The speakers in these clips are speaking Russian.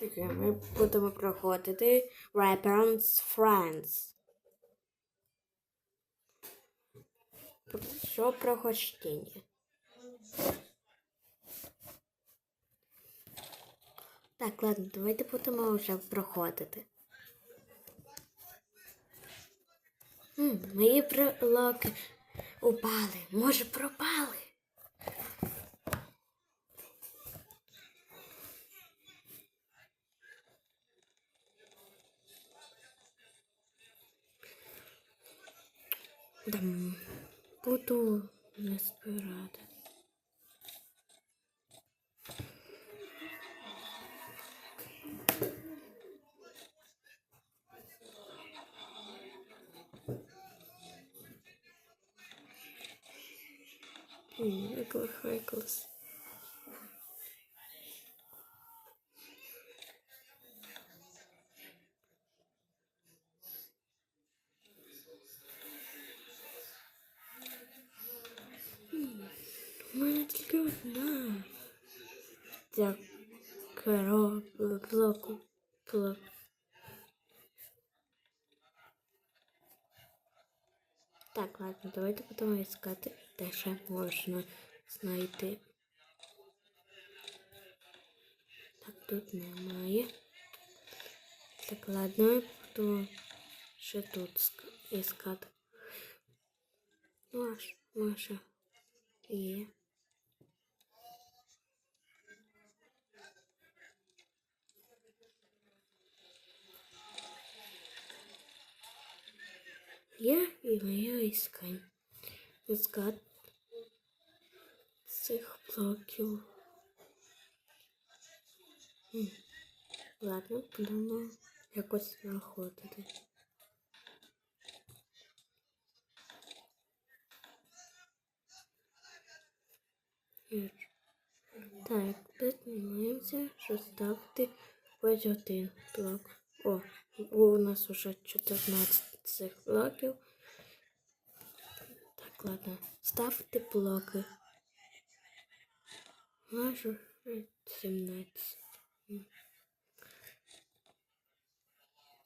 Таке ми будемо проходити Reference Friends. Що прохождення? Так, ладно, давайте будемо вже проходити. М, мої блоки упали. Може, пропали? Буду не збирати. М, Який хайклас. У мене тільки одна. Ця корова блоку. Блок. Так, ладно, давайте будемо іскати, де ще можна знайти. Так, тут немає. Так, ладно, буду ще тут ск- іскати. Маш, Маша. Є. Я і моя іскань. Іскат цих блоків. Ладно, будемо якось знаходити. Так, піднімаємося, що ставити ось один блок. О, у нас уже 14 цих блоків. Так, ладно. Ставте блоки. Майже 17. М.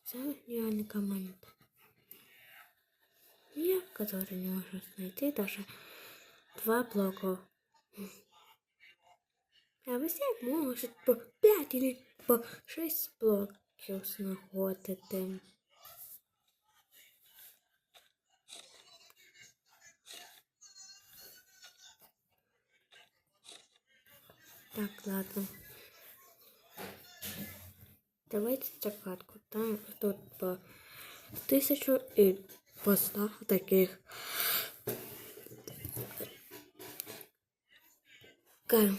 Це реальна команда. Я, который не можу знайти даже два блока. А ви всі можуть по 5 или по 6 блоків знаходити. Так, ладно. Давайте загадку. Там тут по тисячу і по ста таких. Ка-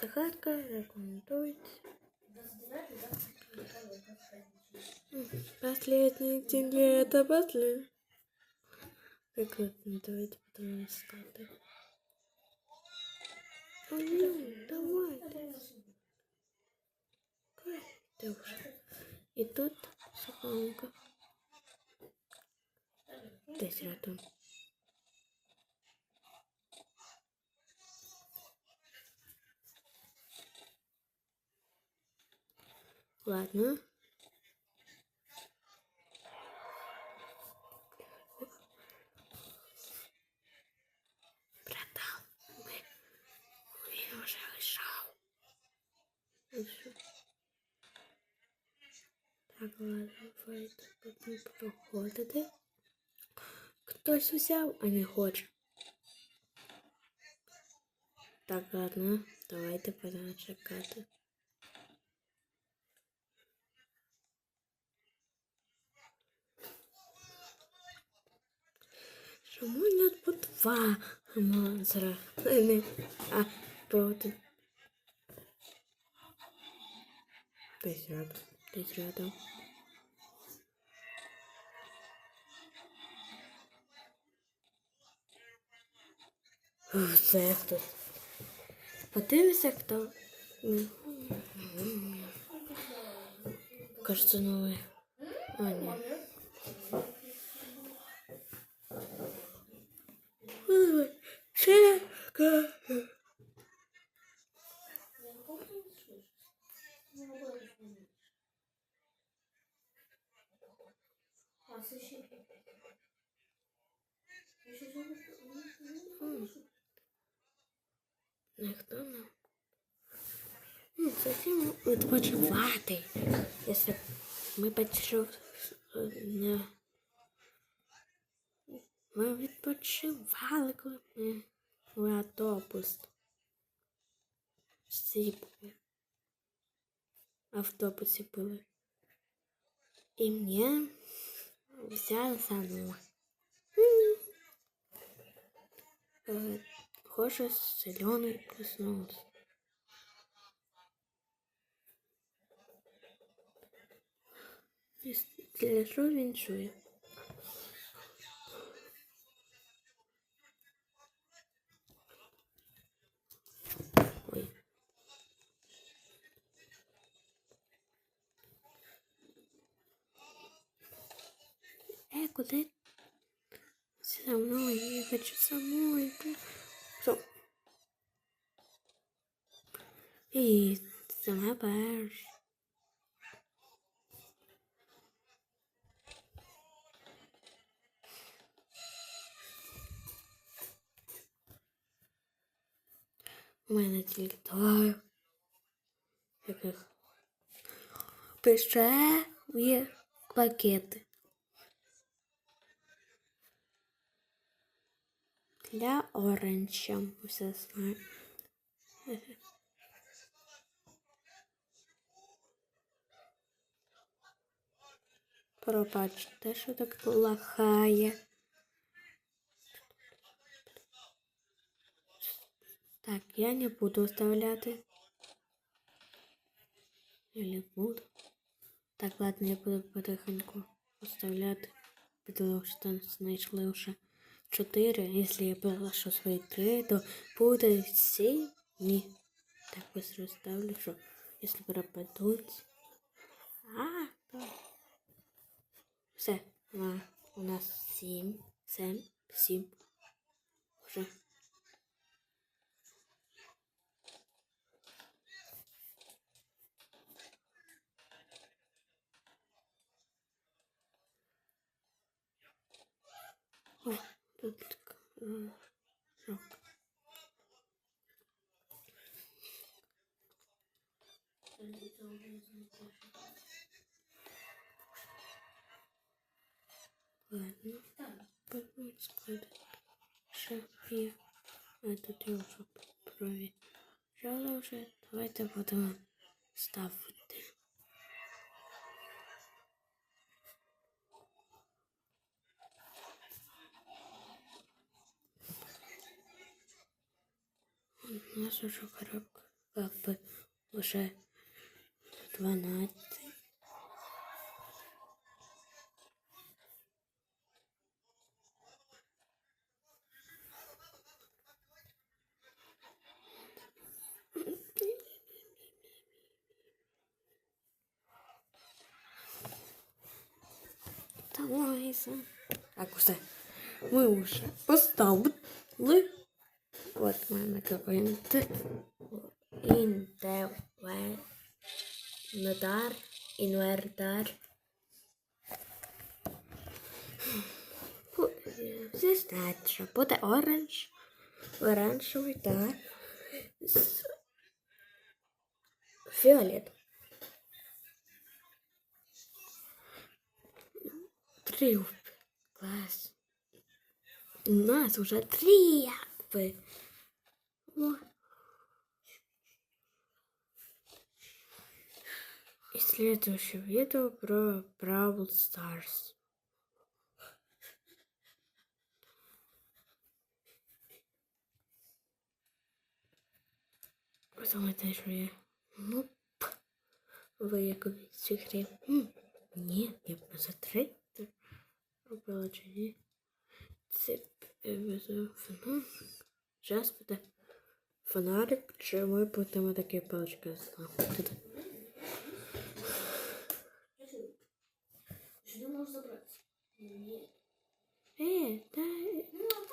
Загадка рекомендуется. Последний день лета, последний. Давайте потом искать. Ну, давай. Ты уже. И тут сухонько. Десь рядом. Ладно. Братан, ми, він вже лежав. Лежав. Так, ладно, давайте будемо проходити. Хтось взяв, а не хоче. Так, ладно, давайте будемо чекати. Чому не по два монстра? А не, а по один. Десь рядом, десь рядом. Це хтось. Подивися, хто. Кажется, новий. А, ні. Ой, Ніхто не. Ну, зачем відпочивати? Якщо ми почув не. Ми відпочивали, коли ми в автобус. Всі були. В автобусі були. І мене взяли за Кожа зеленый проснулся. Він чує? Ой. Э, куда? Со мной, я хочу самой. Что? И сама паш. У мене тільки два яких пакети. Для оранжа. Все знаю. Пробачте, що так лахає. Так, я не буду оставляти. Или буду. Так, ладно, я буду потихоньку оставляти. Потому що знайшли вже 4. Якщо я приглашу свої 3, то буде 7. Ні. Так быстро ставлю, що якщо пропадуть. А, то. Все. А, у нас 7. 7. 7. Уже. Ой, тут так, м, жалко. Ладно. Шапі. А тут я вже провіряла вже. Давайте будемо ставити. У нас уже коробка как бы уже 12. Давай, Сан. Так, все. Ми вже поставили. От в мене кабинет. Інвертар. Інвертар. Всі знають, що буде оранж. Оранжевий, так. З фіолет. Три. Класс. У нас уже три якби. О. И следующее видео про Brawl Stars. Ви думаєте, що я ну ви якось цій грі? М, Ні, я б за три робила чи ні. Це везу фонарик. Зараз буде фонарик, чи ми будемо такі палички ставити. Сюди можна забратися. Ні. Е, да.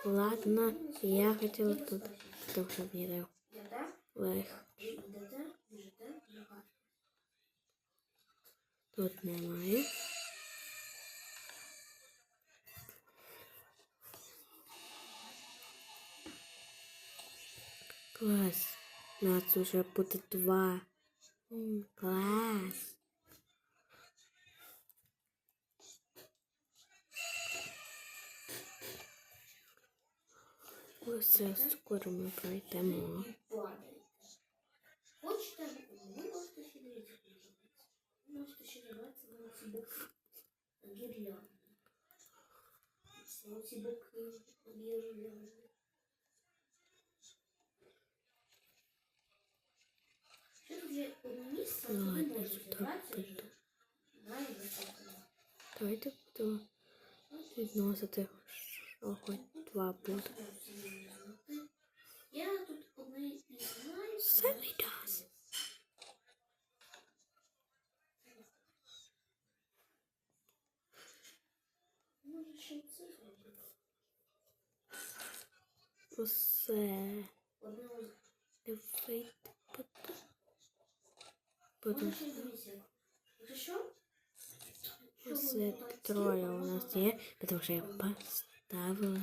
Ладно, я хотіла тут трохи відео. Йдете, Лех. йдете, біжите, лягати. Тут немає. Клас. Нас уже буде два. М, Клас. Ось це скоро ми пройдемо. Падаєте. Хочете, ви можете ще дивитися. Ви можете ще дивитися на ці боки. Гірлянди. На ладно, можете що грати так вже. Знаю, високо. Давайте будемо відносити, що хоч два буде. Я тут одне не знаю. Самий час. Може, ще це зробити. Усе. Одне ось. Дивити буду. Буду. Може, ще дивіться. Якщо що? Усе троє у нас є, тому що я поставила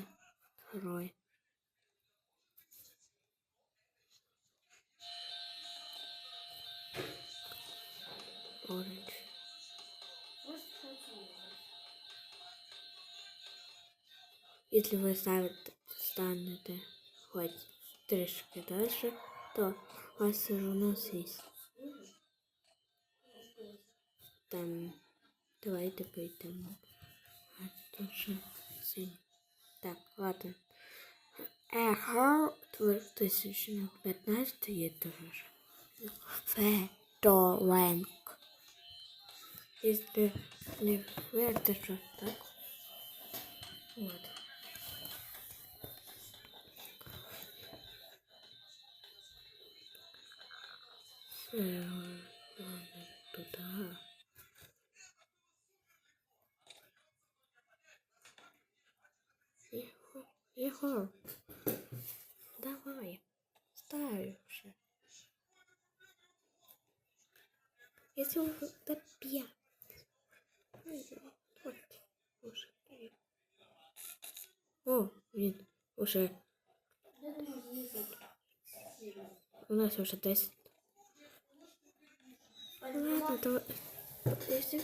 троє. Оранж. Можете працювати. Если вы ставите, станете хоть трішки дальше, то у вас все равно есть. Там давайте пойдемо. А тут же синій. Так, ладно. Ехо 2015 є теж. Федоленко. Если не верите, що так. Вот. Все, ладно, туда. Егор, давай, ставь уже. Если допья. Вот, уже. О, він уже, у нас уже 10. Ладно, то, если